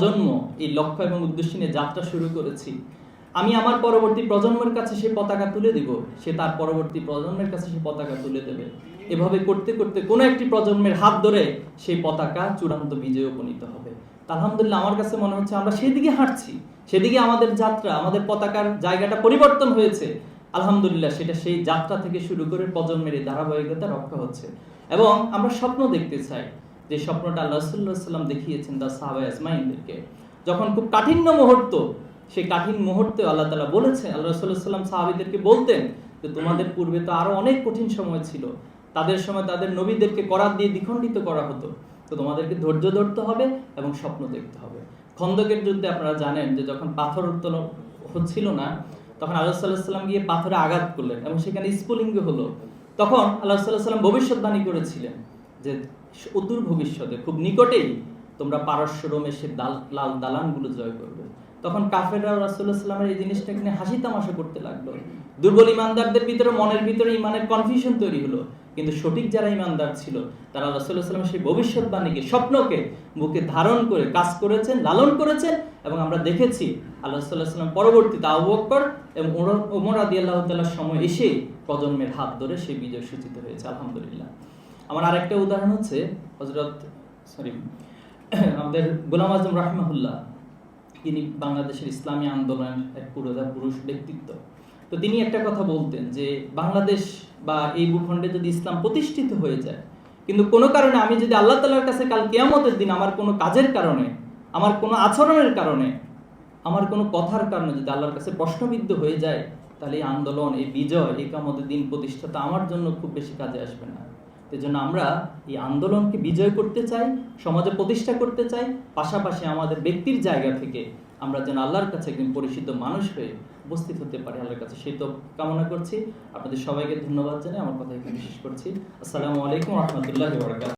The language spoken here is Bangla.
প্রজন্ম, এই লক্ষ্য এবং উদ্দেশ্য নিয়ে যাত্রা শুরু করেছি। আমি আমার পরবর্তী প্রজন্মের কাছে সেই পতাকা তুলে দিব, সে তার পরবর্তী প্রজন্মের কাছে সেই পতাকা তুলে দেবে। এভাবে করতে করতে কোনো একটি প্রজন্মের হাত ধরে সেই পতাকা চূড়ান্ত বিজয়ে উপনীত হবে। আলহামদুলিল্লাহ আমার কাছে মনে হচ্ছে আমরা সেদিকে হাঁটছি, সেদিকে আমাদের যাত্রা, আমাদের পতাকার জায়গাটা পরিবর্তন হয়েছে। আলহামদুলিল্লাহ সেটা সেই যাত্রা থেকে শুরু করে প্রজন্মের এই ধারাবাহিকতা রক্ষা হচ্ছে। এবং আমরা স্বপ্ন দেখতে চাই যে স্বপ্নটা আল্লাহ সাল্লাম দেখিয়েছেন তার সাহাবা আজমাইনদেরকে যখন খুব কাঠিন্য মুহূর্ত, সেই কঠিন মুহূর্তে আল্লাহ তালা বলেছেন আল্লাহ সাল্লাহ সাল্লাম সাহাবিদেরকে বলতেন যে তোমাদের পূর্বে তো আরও অনেক কঠিন সময় ছিল। তাদের সময় তাদের নবীদেরকে করার দিয়ে দ্বিখণ্ডিত করা হতো। তো তোমাদেরকে ধৈর্য ধরতে হবে এবং স্বপ্ন দেখতে হবে। খন্দকের যুদ্ধে আপনারা জানেন যে যখন পাথর উত্তোলন হচ্ছিল না, তখন আল্লাহ সাল্লাহ সাল্লাম গিয়ে পাথরে আঘাত করলেন এবং সেখানে স্ফুলিঙ্গ হলো। তখন আল্লাহ সাল্লাহ সাল্লাম ভবিষ্যৎবাণী করেছিলেন যে অদূর ভবিষ্যতে, খুব নিকটেই তোমরা পারস্য, রোমে সে দাল, লাল দালানগুলো জয় করবে। তখন কাফেররা রাসুল্লাহ সাল্লামের এই জিনিসটাকে নিয়ে হাসি তামাশা করতে লাগল। দুর্বল ইমানদারদের ভিতরে মনের ভিতরে ইমানের কনফিউশন তৈরি হলো। কিন্তু সঠিক যারা ইমানদার ছিল, তারা রাসুল্লাহ সাল্লামের সেই ভবিষ্যৎবাণীকে স্বপ্নকে বুকে ধারণ করে কাজ করেছেন, লালন করেছেন এবং আমরা দেখেছি আল্লাহ সাল্লাহ সাল্লাম পরবর্তীতে আবু বকর এবং ওমর আদি আল্লাহ তাল্লাহ সময় এসে প্রজন্মের হাত ধরে সেই বিজয় সূচিত হয়েছে, আলহামদুলিল্লাহ। আমার আরেকটা উদাহরণ হচ্ছে হজরত সরি আমাদের গোলাম আজম রাহমাহুল্লাহ, তিনি বাংলাদেশের ইসলামী আন্দোলনের এক পুরোধা পুরুষ ব্যক্তিত্ব। তো তিনি একটা কথা বলতেন যে, বাংলাদেশ বা এই ভূখণ্ডে যদি ইসলাম প্রতিষ্ঠিত হয়ে যায়, কিন্তু কোনো কারণে আমি যদি আল্লাহ তালার কাছে কাল কেয়ামতের দিন আমার কোনো কাজের কারণে, আমার কোনো আচরণের কারণে, আমার কোনো কথার কারণে যদি আল্লাহর কাছে প্রশ্নবিদ্ধ হয়ে যায়, তাহলে এই আন্দোলন, এই বিজয়, এই কামতের দিন প্রতিষ্ঠাতা আমার জন্য খুব বেশি কাজে আসবে না। জন্য আমরা এই আন্দোলনকে বিজয় করতে চাই, সমাজে প্রতিষ্ঠা করতে চাই, পাশাপাশি আমাদের ব্যক্তির জায়গা থেকে আমরা যেন আল্লাহর কাছে একজন পরিচিত মানুষ হয়ে উপস্থিত হতে পারি আল্লাহর কাছে। সেই তো কামনা করছি। আপনাদের সবাইকে ধন্যবাদ জানাই। আমার কথা এখানে শেষ করছি। আসসালামু আলাইকুম রহমতুল্লাহ বরকাত